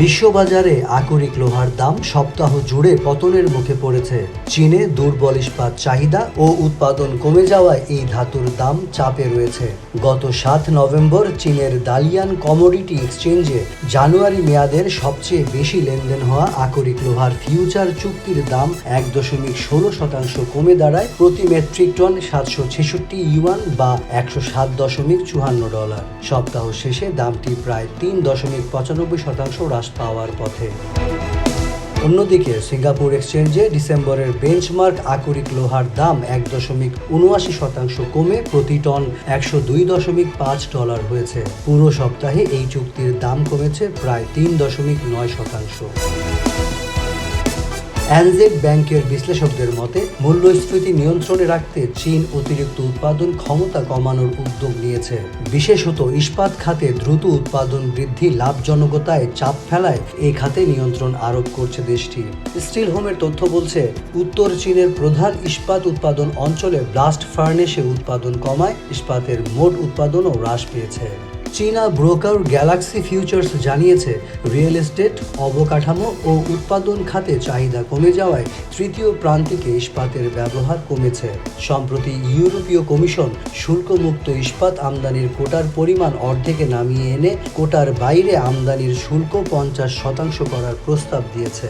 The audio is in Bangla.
বিশ্ববাজারে আকরিক লোহার দাম সপ্তাহ জুড়ে পতনের মুখে পড়েছে। চীনে দুর্বল ইস্পাত চাহিদা ও উৎপাদন কমে যাওয়ায় এই ধাতুর দাম চাপে রয়েছে। গত সাত নভেম্বর চীনের দালিয়ান কমোডিটি এক্সচেঞ্জে জানুয়ারি মেয়াদের সবচেয়ে বেশি লেনদেন হওয়া আকরিক লোহার ফিউচার চুক্তির দাম এক দশমিক ষোলো শতাংশ কমে দাঁড়ায় প্রতি মেট্রিক টন সাতশো ছেষট্টি ইউয়ান বা একশো সাত দশমিক চুয়ান্ন ডলার। সপ্তাহ শেষে দামটি প্রায় তিন দশমিক পঁচানব্বই শতাংশ হ্রাস পাওয়ার পথে। অন্যদিকে, সিঙ্গাপুর এক্সচেঞ্জে ডিসেম্বরের বেঞ্চমার্ক আকরিক লোহার দাম এক দশমিক উনআশি শতাংশ কমে প্রতি টন একশো দুই দশমিক পাঁচ ডলার হয়েছে। পুরো সপ্তাহে এই চুক্তির দাম কমেছে প্রায় তিন দশমিক নয় শতাংশ। অ্যানজেড ব্যাংকের বিশ্লেষকদের মতে, মূল্যস্ফীতি নিয়ন্ত্রণে রাখতে চীন অতিরিক্ত উৎপাদন ক্ষমতা কমানোর উদ্যোগ নিয়েছে। বিশেষত ইস্পাত খাতে দ্রুত উৎপাদন বৃদ্ধি লাভজনকতায় চাপ ফেলায় এই খাতে নিয়ন্ত্রণ আরোপ করছে দেশটি। স্টিল হোমের তথ্য বলছে, উত্তর চীনের প্রধান ইস্পাত উৎপাদন অঞ্চলে ব্লাস্ট ফার্নেসে উৎপাদন কমায়, ইস্পাতের মোট উৎপাদনও হ্রাস পেয়েছে। চীনা ব্রোকার গ্যালাক্সি ফিউচার্স জানিয়েছে, রিয়েল এস্টেট, অবকাঠামো ও উৎপাদন খাতে চাহিদা কমে যাওয়ায় তৃতীয় প্রান্তিকে ইস্পাতের ব্যবহার কমেছে। সম্প্রতি ইউরোপীয় কমিশন শুল্কমুক্ত ইস্পাত আমদানির কোটার পরিমাণ অর্ধেকে নামিয়ে এনে কোটার বাইরে আমদানির শুল্ক পঞ্চাশ শতাংশ করার প্রস্তাব দিয়েছে।